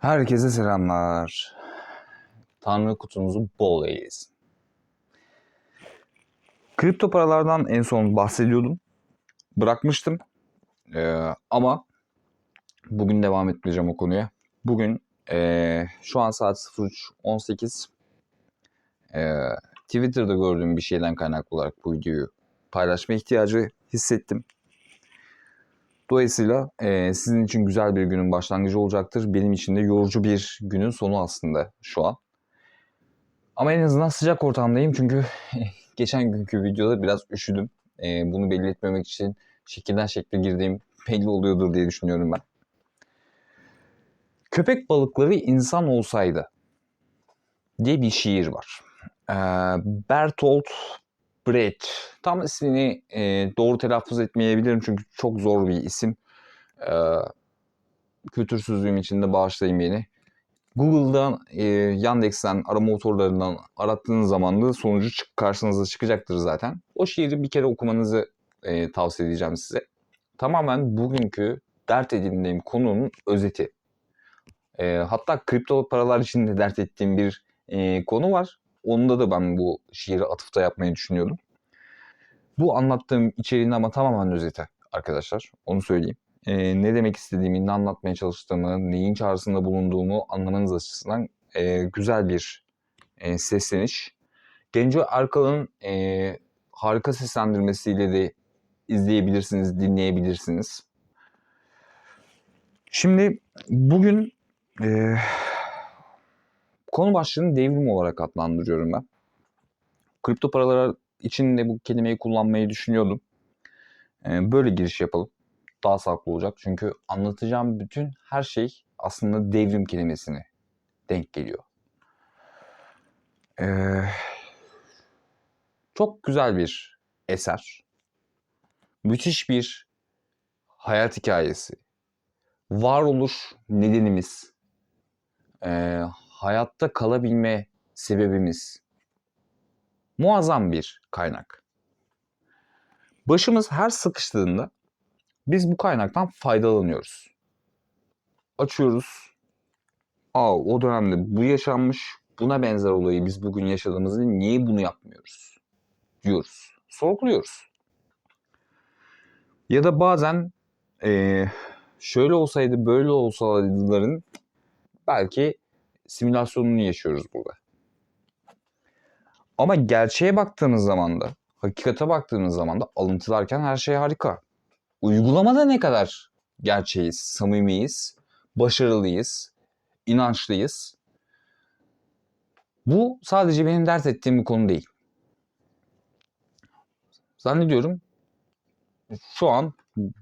Herkese selamlar. Tanrı kutumuzu bol eylesin. Kripto paralardan en son bahsediyordum. Bırakmıştım. Ee, ama bugün devam etmeyeceğim o konuya. Bugün ee, şu an saat 03.18. Ee, Twitter'da gördüğüm bir şeyden kaynaklı olarak bu videoyu paylaşma ihtiyacı hissettim. Dolayısıyla e, sizin için güzel bir günün başlangıcı olacaktır. Benim için de yorucu bir günün sonu aslında şu an. Ama en azından sıcak ortamdayım çünkü geçen günkü videoda biraz üşüdüm. E, bunu belli etmemek için şekilden şekle girdiğim belli oluyordur diye düşünüyorum ben. Köpek balıkları insan olsaydı diye bir şiir var. E, Bertolt Brecht. Tam ismini e, doğru telaffuz etmeyebilirim çünkü çok zor bir isim. E, kültürsüzlüğüm için de bağışlayın beni. Google'dan, e, Yandex'ten, arama motorlarından arattığınız zaman da sonucu çık karşınıza çıkacaktır zaten. O şiiri bir kere okumanızı e, tavsiye edeceğim size. Tamamen bugünkü dert edindiğim konunun özeti. E, hatta kripto paralar için de dert ettiğim bir e, konu var. Onda da ben bu şiiri atıfta yapmayı düşünüyordum. Bu anlattığım içeriğin ama tamamen özeti arkadaşlar. Onu söyleyeyim. Ee, ne demek istediğimi, ne anlatmaya çalıştığımı, neyin çağrısında bulunduğumu anlamanız açısından e, güzel bir e, sesleniş. Genco Erkal'ın e, harika seslendirmesiyle de izleyebilirsiniz, dinleyebilirsiniz. Şimdi bugün e, konu başlığını devrim olarak adlandırıyorum ben. Kripto paralar için de bu kelimeyi kullanmayı düşünüyordum. Ee, böyle giriş yapalım. Daha sağlıklı olacak. Çünkü anlatacağım bütün her şey aslında devrim kelimesine denk geliyor. Ee, çok güzel bir eser. Müthiş bir hayat hikayesi. Varoluş nedenimiz. Ee, hayatta kalabilme sebebimiz muazzam bir kaynak. Başımız her sıkıştığında biz bu kaynaktan faydalanıyoruz. Açıyoruz. Aa o dönemde bu yaşanmış, buna benzer olayı biz bugün yaşadığımızda niye bunu yapmıyoruz? Diyoruz. Sorguluyoruz. Ya da bazen ee, şöyle olsaydı böyle olsalardıların belki simülasyonunu yaşıyoruz burada. Ama gerçeğe baktığınız zaman da, hakikate baktığınız zaman da alıntılarken her şey harika. Uygulamada ne kadar gerçeğiz, samimiyiz, başarılıyız, inançlıyız. Bu sadece benim dert ettiğim bir konu değil. Zannediyorum şu an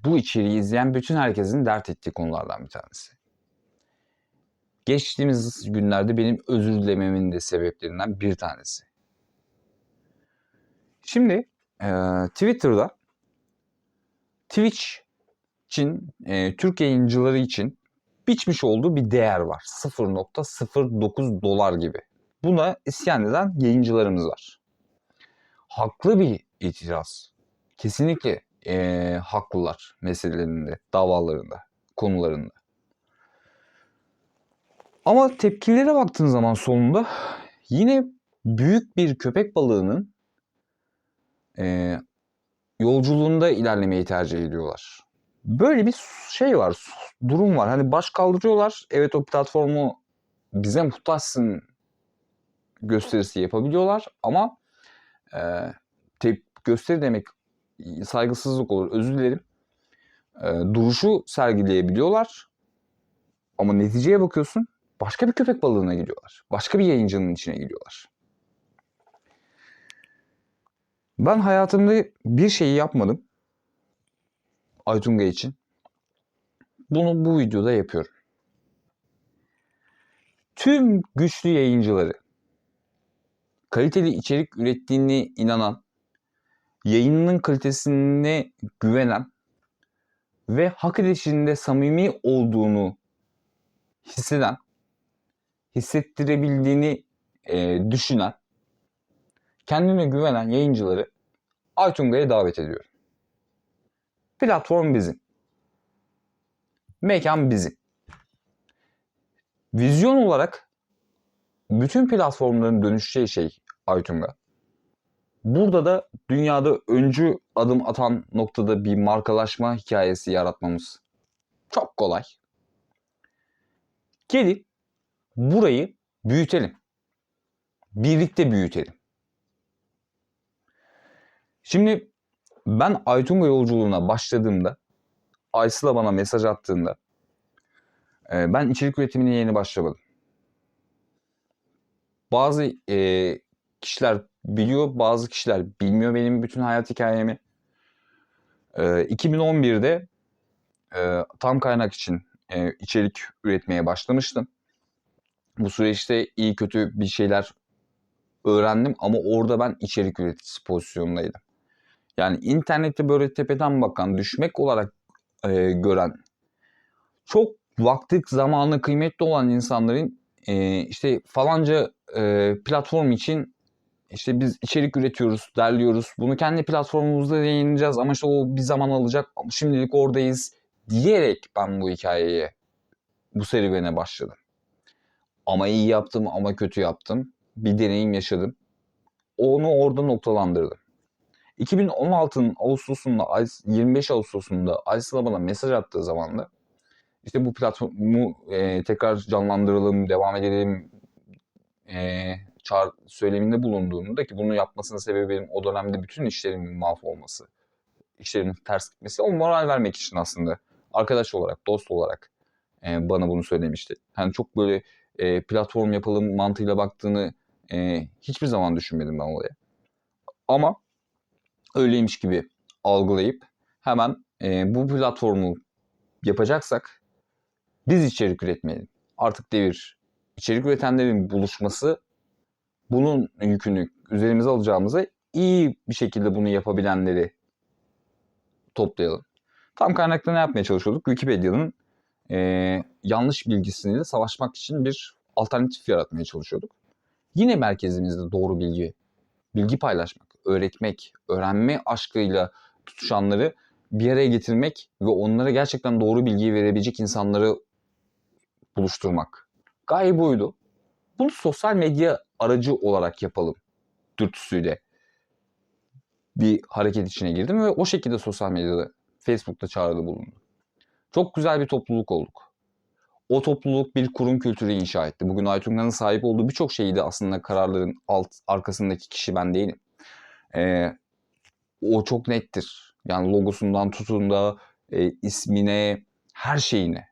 bu içeriği izleyen bütün herkesin dert ettiği konulardan bir tanesi. Geçtiğimiz günlerde benim özür dilememin de sebeplerinden bir tanesi. Şimdi e, Twitter'da Twitch için e, Türk yayıncıları için biçmiş olduğu bir değer var. 0.09 dolar gibi. Buna isyan eden yayıncılarımız var. Haklı bir itiraz. Kesinlikle e, haklılar meselelerinde, davalarında, konularında. Ama tepkilere baktığın zaman sonunda yine büyük bir köpek balığının e, yolculuğunda ilerlemeyi tercih ediyorlar. Böyle bir şey var, durum var. Hani baş kaldırıyorlar. Evet o platformu bize muhtaçsın gösterisi yapabiliyorlar ama e, te- gösteri demek saygısızlık olur. Özür dilerim. E, duruşu sergileyebiliyorlar. Ama neticeye bakıyorsun başka bir köpek balığına gidiyorlar. Başka bir yayıncının içine gidiyorlar. Ben hayatımda bir şeyi yapmadım. Aytunga için. Bunu bu videoda yapıyorum. Tüm güçlü yayıncıları, kaliteli içerik ürettiğini inanan, yayınının kalitesine güvenen ve hak edişinde samimi olduğunu hisseden, hissettirebildiğini e, düşünen kendine güvenen yayıncıları Aytunga'ya davet ediyorum. Platform bizim. Mekan bizim. Vizyon olarak bütün platformların dönüşeceği şey Aytunga. Burada da dünyada öncü adım atan noktada bir markalaşma hikayesi yaratmamız çok kolay. Gelin burayı büyütelim. Birlikte büyütelim. Şimdi ben Aytunga yolculuğuna başladığımda Aysıl'a bana mesaj attığında e, ben içerik üretimine yeni başlamadım. Bazı e, kişiler biliyor, bazı kişiler bilmiyor benim bütün hayat hikayemi. E, 2011'de e, tam kaynak için e, içerik üretmeye başlamıştım. Bu süreçte iyi kötü bir şeyler öğrendim ama orada ben içerik üreticisi pozisyonundaydım. Yani internette böyle tepeden bakan, düşmek olarak e, gören, çok vakti zamanı kıymetli olan insanların e, işte falanca e, platform için işte biz içerik üretiyoruz, derliyoruz. Bunu kendi platformumuzda yayınlayacağız ama işte o bir zaman alacak. Şimdilik oradayız diyerek ben bu hikayeye, bu serüvene başladım. Ama iyi yaptım ama kötü yaptım. Bir deneyim yaşadım. Onu orada noktalandırdım. 2016'nın Ağustos'unda, 25 Ağustos'unda Aysel bana mesaj attığı zaman da işte bu platformu e, tekrar canlandıralım, devam edelim e, çağır, söyleminde bulunduğunda ki bunu yapmasının sebebi benim o dönemde bütün işlerimin mahvolması, işlerimin ters gitmesi o moral vermek için aslında arkadaş olarak, dost olarak e, bana bunu söylemişti. Hani çok böyle e, platform yapalım mantığıyla baktığını e, hiçbir zaman düşünmedim ben olaya. Ama öyleymiş gibi algılayıp hemen e, bu platformu yapacaksak biz içerik üretmeyelim. Artık devir içerik üretenlerin buluşması bunun yükünü üzerimize alacağımıza iyi bir şekilde bunu yapabilenleri toplayalım. Tam kaynakta ne yapmaya çalışıyorduk? Wikipedia'nın e, yanlış bilgisiyle savaşmak için bir alternatif yaratmaya çalışıyorduk. Yine merkezimizde doğru bilgi, bilgi paylaşmak, öğretmek, öğrenme aşkıyla tutuşanları bir araya getirmek ve onlara gerçekten doğru bilgiyi verebilecek insanları buluşturmak. Gaye buydu. Bunu sosyal medya aracı olarak yapalım dürtüsüyle bir hareket içine girdim ve o şekilde sosyal medyada Facebook'ta çağrıda bulundum. Çok güzel bir topluluk olduk. O topluluk bir kurum kültürü inşa etti. Bugün Aytunga'nın sahip olduğu birçok şeyi de aslında kararların alt arkasındaki kişi ben değilim. Ee, o çok nettir. Yani logosundan tutun da e, ismine, her şeyine.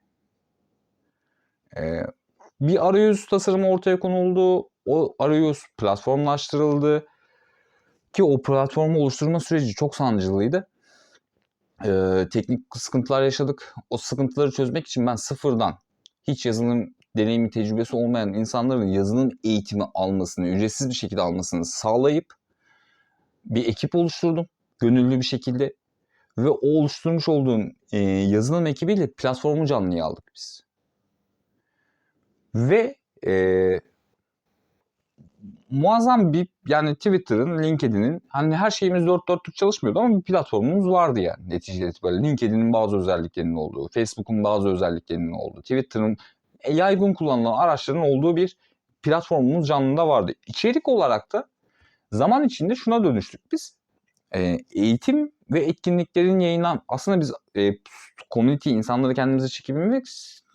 Ee, bir arayüz tasarımı ortaya konuldu. O arayüz platformlaştırıldı. Ki o platformu oluşturma süreci çok sancılıydı. Ee, teknik sıkıntılar yaşadık. O sıkıntıları çözmek için ben sıfırdan hiç yazılım deneyimi tecrübesi olmayan insanların yazılım eğitimi almasını, ücretsiz bir şekilde almasını sağlayıp bir ekip oluşturdum. Gönüllü bir şekilde. Ve o oluşturmuş olduğum e, yazılım ekibiyle platformu canlıya aldık biz. Ve e, muazzam bir yani Twitter'ın, LinkedIn'in hani her şeyimiz dört dörtlük çalışmıyordu ama bir platformumuz vardı yani neticede itibariyle. LinkedIn'in bazı özelliklerinin olduğu, Facebook'un bazı özelliklerinin olduğu, Twitter'ın yaygın kullanılan araçların olduğu bir platformumuz canlıda vardı. İçerik olarak da zaman içinde şuna dönüştük biz. E, eğitim ve etkinliklerin yayınlan aslında biz e, community insanları kendimize çekebilmek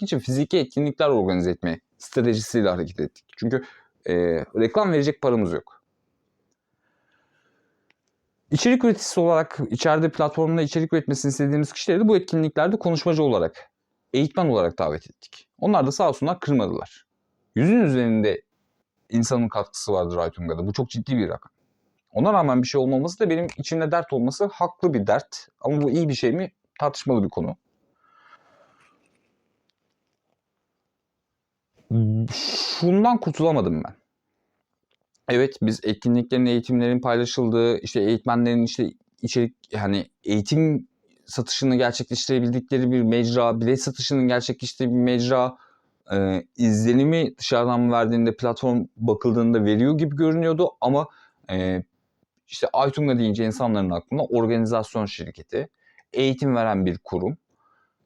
için fiziki etkinlikler organize etme stratejisiyle hareket ettik. Çünkü e, reklam verecek paramız yok. İçerik üreticisi olarak içeride platformda içerik üretmesini istediğimiz kişileri de bu etkinliklerde konuşmacı olarak, eğitmen olarak davet ettik. Onlar da sağ olsunlar kırmadılar. Yüzün üzerinde insanın katkısı vardır Aytunga'da. Bu çok ciddi bir rakam. Ona rağmen bir şey olmaması da benim içimde dert olması haklı bir dert. Ama bu iyi bir şey mi tartışmalı bir konu. Şundan kurtulamadım ben. Evet biz etkinliklerin, eğitimlerin paylaşıldığı, işte eğitmenlerin işte içerik yani eğitim satışını gerçekleştirebildikleri bir mecra, bilet satışının gerçekleştiği bir mecra, e, izlenimi dışarıdan verdiğinde platform bakıldığında veriyor gibi görünüyordu ama e, işte Aytunga deyince insanların aklına organizasyon şirketi, eğitim veren bir kurum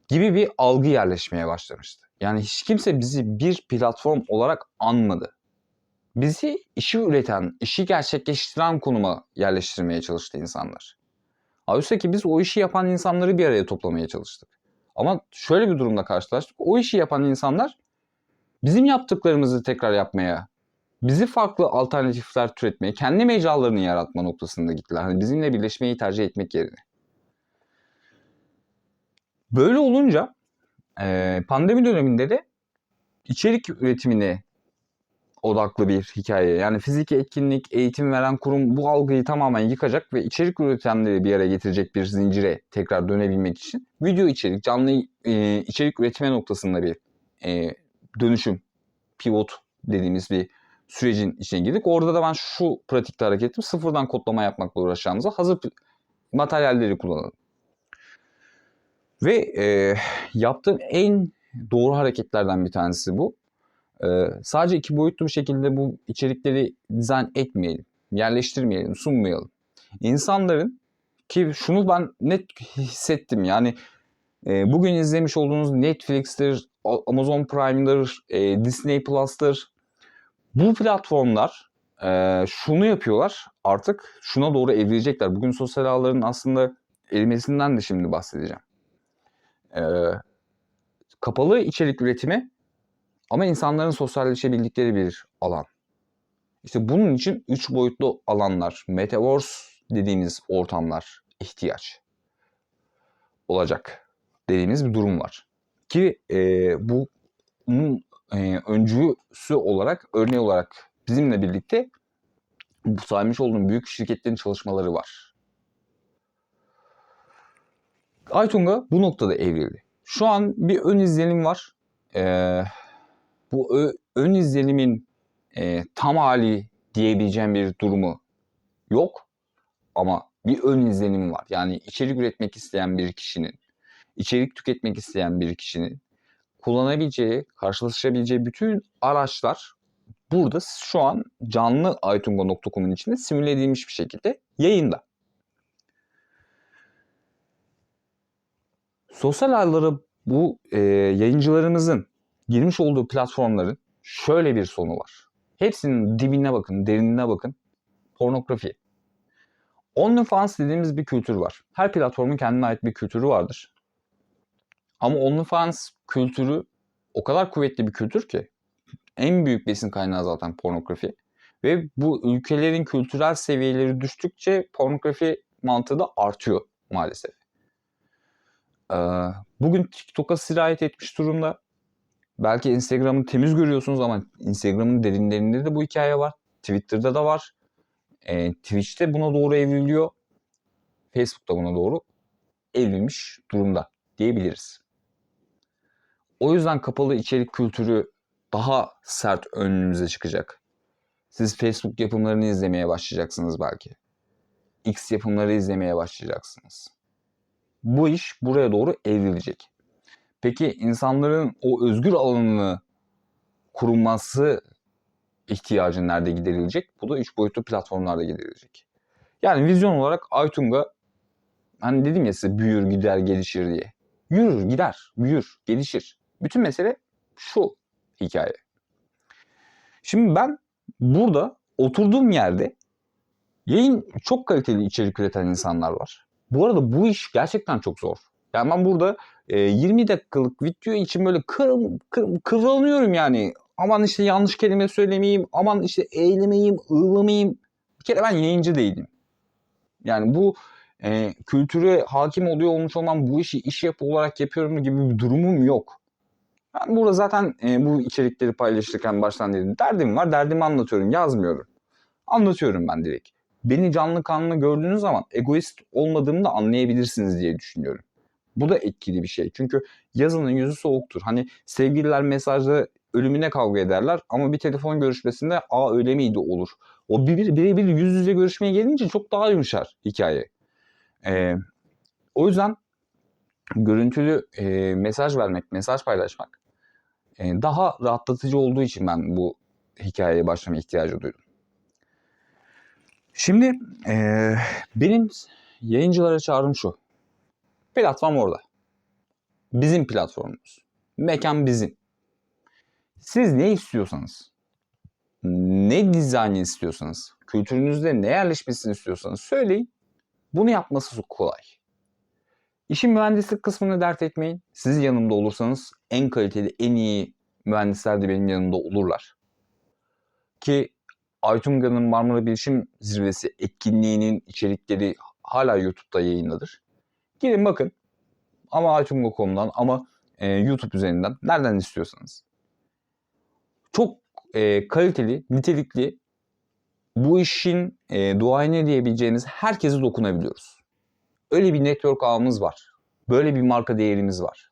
gibi bir algı yerleşmeye başlamıştı. Yani hiç kimse bizi bir platform olarak anmadı. Bizi işi üreten, işi gerçekleştiren konuma yerleştirmeye çalıştı insanlar. Oysa ki biz o işi yapan insanları bir araya toplamaya çalıştık. Ama şöyle bir durumda karşılaştık. O işi yapan insanlar bizim yaptıklarımızı tekrar yapmaya, bizi farklı alternatifler türetmeye, kendi mecralarını yaratma noktasında gittiler. Hani bizimle birleşmeyi tercih etmek yerine. Böyle olunca e, pandemi döneminde de içerik üretimine odaklı bir hikaye. Yani fiziki etkinlik, eğitim veren kurum bu algıyı tamamen yıkacak ve içerik üretenleri bir araya getirecek bir zincire tekrar dönebilmek için video içerik, canlı e, içerik üretme noktasında bir e, dönüşüm, pivot dediğimiz bir sürecin içine girdik. Orada da ben şu pratikte hareket ettim. Sıfırdan kodlama yapmakla uğraşacağımıza hazır materyalleri kullanalım. Ve e, yaptığım en doğru hareketlerden bir tanesi bu. E, sadece iki boyutlu bir şekilde bu içerikleri dizayn etmeyelim, yerleştirmeyelim, sunmayalım. İnsanların ki şunu ben net hissettim yani e, bugün izlemiş olduğunuz Netflix'tir, Amazon Prime'dır, e, Disney Plus'tır. Bu platformlar e, şunu yapıyorlar artık şuna doğru evrilecekler. Bugün sosyal ağların aslında erimesinden de şimdi bahsedeceğim. E, kapalı içerik üretimi ama insanların sosyalleşebildikleri bir alan. İşte bunun için üç boyutlu alanlar, metaverse dediğimiz ortamlar ihtiyaç olacak dediğimiz bir durum var. Ki e, bunun e, öncüsü olarak, örneği olarak bizimle birlikte bu saymış olduğum büyük şirketlerin çalışmaları var. Aytunga bu noktada evrildi. Şu an bir ön izlenim var. Ee, bu ön izlenimin e, tam hali diyebileceğim bir durumu yok. Ama bir ön izlenim var. Yani içerik üretmek isteyen bir kişinin, içerik tüketmek isteyen bir kişinin kullanabileceği, karşılaşabileceği bütün araçlar burada şu an canlı itunga.com'un içinde simüle edilmiş bir şekilde yayında. Sosyal ağlara bu e, yayıncılarımızın girmiş olduğu platformların şöyle bir sonu var. Hepsinin dibine bakın, derinine bakın. Pornografi. OnlyFans dediğimiz bir kültür var. Her platformun kendine ait bir kültürü vardır. Ama OnlyFans kültürü o kadar kuvvetli bir kültür ki en büyük besin kaynağı zaten pornografi. Ve bu ülkelerin kültürel seviyeleri düştükçe pornografi mantığı da artıyor maalesef. Ee, bugün TikTok'a sirayet etmiş durumda. Belki Instagram'ı temiz görüyorsunuz ama Instagram'ın derinlerinde de bu hikaye var. Twitter'da da var. E, Twitch'te buna doğru evriliyor. Facebook'ta buna doğru evrilmiş durumda diyebiliriz. O yüzden kapalı içerik kültürü daha sert önünüze çıkacak. Siz Facebook yapımlarını izlemeye başlayacaksınız belki. X yapımları izlemeye başlayacaksınız. Bu iş buraya doğru evrilecek. Peki insanların o özgür alanını kurulması ihtiyacı nerede giderilecek? Bu da üç boyutlu platformlarda giderilecek. Yani vizyon olarak Aytunga hani dedim ya size büyür, gider, gelişir diye. Yürür, gider, büyür, gelişir. Bütün mesele şu hikaye. Şimdi ben burada oturduğum yerde yayın çok kaliteli içerik üreten insanlar var. Bu arada bu iş gerçekten çok zor. Yani ben burada e, 20 dakikalık video için böyle kır, kır, kıvranıyorum yani. Aman işte yanlış kelime söylemeyeyim, aman işte eylemeyeyim, ığlamayayım. Bir kere ben yayıncı değilim. Yani bu e, kültüre hakim oluyor olmuş olmam bu işi iş yapı olarak yapıyorum gibi bir durumum yok. Ben burada zaten e, bu içerikleri paylaşırken baştan dedim. Derdim var, derdimi anlatıyorum, yazmıyorum. Anlatıyorum ben direkt. Beni canlı kanlı gördüğünüz zaman egoist olmadığımı da anlayabilirsiniz diye düşünüyorum. Bu da etkili bir şey. Çünkü yazının yüzü soğuktur. Hani sevgililer mesajda ölümüne kavga ederler ama bir telefon görüşmesinde aa öyle miydi olur. O birebir bir, bir yüz yüze görüşmeye gelince çok daha yumuşar hikaye. Ee, o yüzden görüntülü e, mesaj vermek, mesaj paylaşmak e, daha rahatlatıcı olduğu için ben bu hikayeye başlama ihtiyacı duydum. Şimdi e, benim yayıncılara çağrım şu. Platform orada. Bizim platformumuz. Mekan bizim. Siz ne istiyorsanız, ne dizayn istiyorsanız, kültürünüzde ne yerleşmesini istiyorsanız söyleyin. Bunu yapması kolay. İşin mühendislik kısmını dert etmeyin. Siz yanımda olursanız en kaliteli, en iyi mühendisler de benim yanımda olurlar. Ki Aytunga'nın Marmara Bilişim Zirvesi etkinliğinin içerikleri hala YouTube'da yayınladır. Gelin bakın. Ama Aytunga.com'dan ama e, YouTube üzerinden nereden istiyorsanız. Çok e, kaliteli, nitelikli bu işin e, duayeni diyebileceğiniz herkese dokunabiliyoruz. Öyle bir network ağımız var. Böyle bir marka değerimiz var.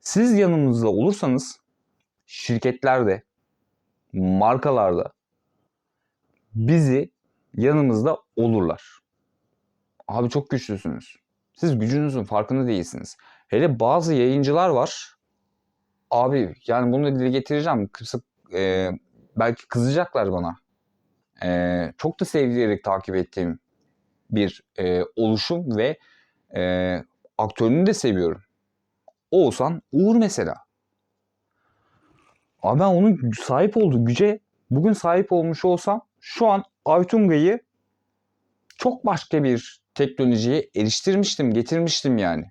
Siz yanımızda olursanız şirketlerde, markalarda bizi yanımızda olurlar. Abi çok güçlüsünüz. Siz gücünüzün farkında değilsiniz. Hele bazı yayıncılar var. Abi yani bunu dile getireceğim. Kısık, e, belki kızacaklar bana. E, çok da sevdirerek takip ettiğim bir e, oluşum ve e, aktörünü de seviyorum. Oğuzhan Uğur mesela. Abi ben onun sahip olduğu güce bugün sahip olmuş olsam şu an Aytunga'yı çok başka bir teknolojiye eriştirmiştim, getirmiştim yani.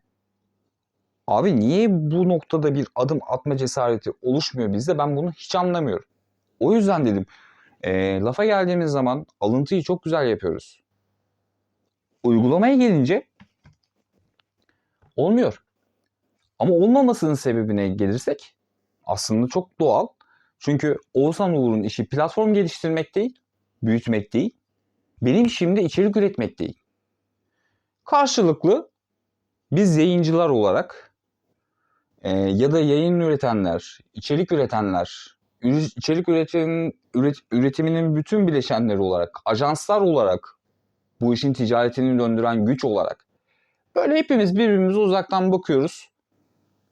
Abi niye bu noktada bir adım atma cesareti oluşmuyor bizde ben bunu hiç anlamıyorum. O yüzden dedim e, lafa geldiğimiz zaman alıntıyı çok güzel yapıyoruz. Uygulamaya gelince olmuyor. Ama olmamasının sebebine gelirsek aslında çok doğal. Çünkü Oğuzhan Uğur'un işi platform geliştirmek değil, büyütmek değil. Benim işim de içerik üretmek değil. Karşılıklı biz yayıncılar olarak e, ya da yayın üretenler, içerik üretenler, içerik üretiminin, üret, üretiminin bütün bileşenleri olarak, ajanslar olarak, bu işin ticaretini döndüren güç olarak böyle hepimiz birbirimize uzaktan bakıyoruz.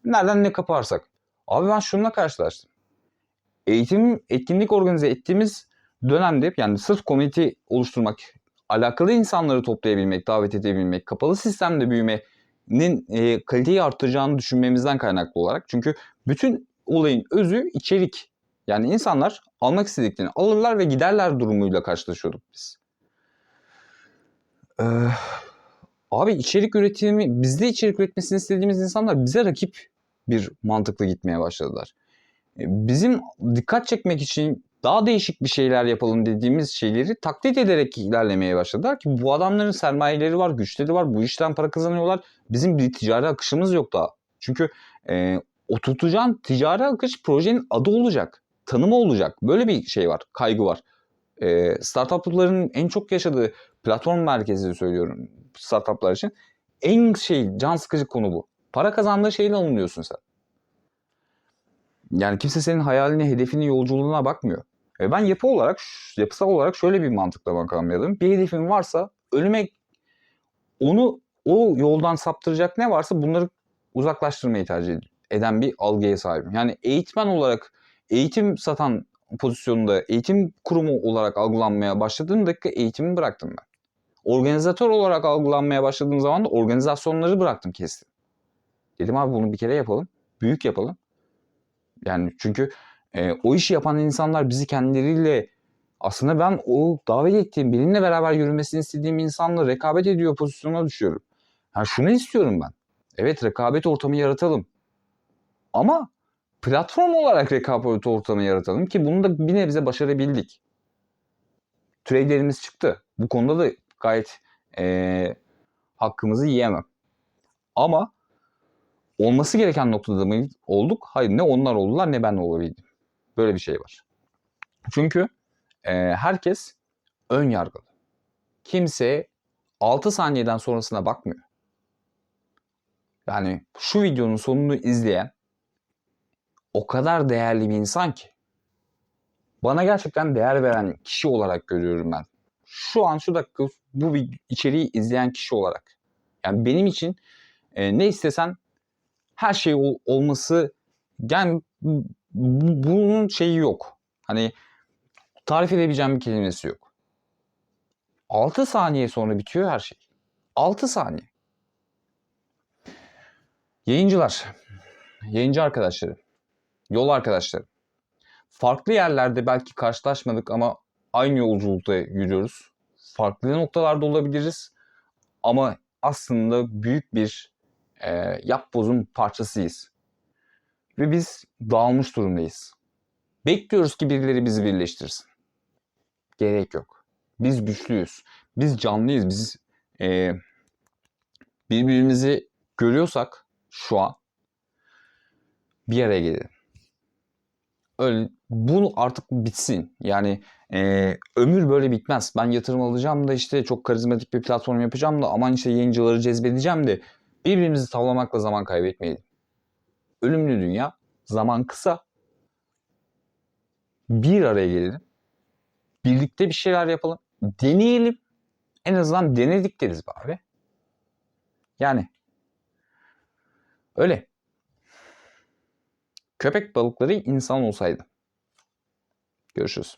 Nereden ne kaparsak. Abi ben şununla karşılaştım. Eğitim, etkinlik organize ettiğimiz dönemde yani sırf komite oluşturmak, alakalı insanları toplayabilmek, davet edebilmek, kapalı sistemde büyümenin e, kaliteyi arttıracağını düşünmemizden kaynaklı olarak. Çünkü bütün olayın özü içerik. Yani insanlar almak istediklerini alırlar ve giderler durumuyla karşılaşıyorduk biz. Ee, abi içerik üretimi, bizde içerik üretmesini istediğimiz insanlar bize rakip bir mantıklı gitmeye başladılar. E, bizim dikkat çekmek için daha değişik bir şeyler yapalım dediğimiz şeyleri taklit ederek ilerlemeye başladılar ki bu adamların sermayeleri var, güçleri var, bu işten para kazanıyorlar. Bizim bir ticari akışımız yok daha. Çünkü e, o tutacağın ticari akış projenin adı olacak, tanımı olacak. Böyle bir şey var, kaygı var. E, startupların en çok yaşadığı platform merkezi söylüyorum startuplar için. En şey can sıkıcı konu bu. Para kazandığı şeyle alınıyorsun sen. Yani kimse senin hayalini, hedefini, yolculuğuna bakmıyor. E ben yapı olarak, yapısal olarak şöyle bir mantıkla bakalım. Bir hedefim varsa ölüme onu o yoldan saptıracak ne varsa bunları uzaklaştırmayı tercih eden bir algıya sahibim. Yani eğitmen olarak eğitim satan pozisyonunda eğitim kurumu olarak algılanmaya başladığım dakika eğitimi bıraktım ben. Organizatör olarak algılanmaya başladığım zaman da organizasyonları bıraktım kestim. Dedim abi bunu bir kere yapalım. Büyük yapalım. Yani çünkü e, o işi yapan insanlar bizi kendileriyle aslında ben o davet ettiğim, benimle beraber yürümesini istediğim insanla rekabet ediyor pozisyona düşüyorum. Yani şunu istiyorum ben. Evet rekabet ortamı yaratalım. Ama platform olarak rekabet ortamı yaratalım ki bunu da bir nebze başarabildik. Trade'lerimiz çıktı. Bu konuda da gayet e, hakkımızı yiyemem. Ama olması gereken noktada mı olduk? Hayır ne onlar oldular ne ben olabildim. Böyle bir şey var. Çünkü e, herkes ön yargılı. Kimse 6 saniyeden sonrasına bakmıyor. Yani şu videonun sonunu izleyen o kadar değerli bir insan ki. Bana gerçekten değer veren kişi olarak görüyorum ben. Şu an şu dakika bu içeriği izleyen kişi olarak. Yani benim için e, ne istesen her şey ol, olması yani bunun şeyi yok. Hani tarif edebileceğim bir kelimesi yok. 6 saniye sonra bitiyor her şey. 6 saniye. Yayıncılar, yayıncı arkadaşlarım. Yol arkadaşlarım. Farklı yerlerde belki karşılaşmadık ama aynı yolculukta yürüyoruz. Farklı noktalarda olabiliriz ama aslında büyük bir e, yapbozun parçasıyız. Ve biz dağılmış durumdayız. Bekliyoruz ki birileri bizi birleştirsin. Gerek yok. Biz güçlüyüz. Biz canlıyız. Biz e, birbirimizi görüyorsak şu an bir araya gelelim. Öyle, bu artık bitsin. Yani e, ömür böyle bitmez. Ben yatırım alacağım da işte çok karizmatik bir platform yapacağım da aman işte yayıncıları cezbedeceğim de birbirimizi tavlamakla zaman kaybetmeyelim. Ölümlü dünya, zaman kısa. Bir araya gelelim. Birlikte bir şeyler yapalım. Deneyelim. En azından denedik deriz be abi. Yani öyle. Köpek balıkları insan olsaydı. Görüşürüz.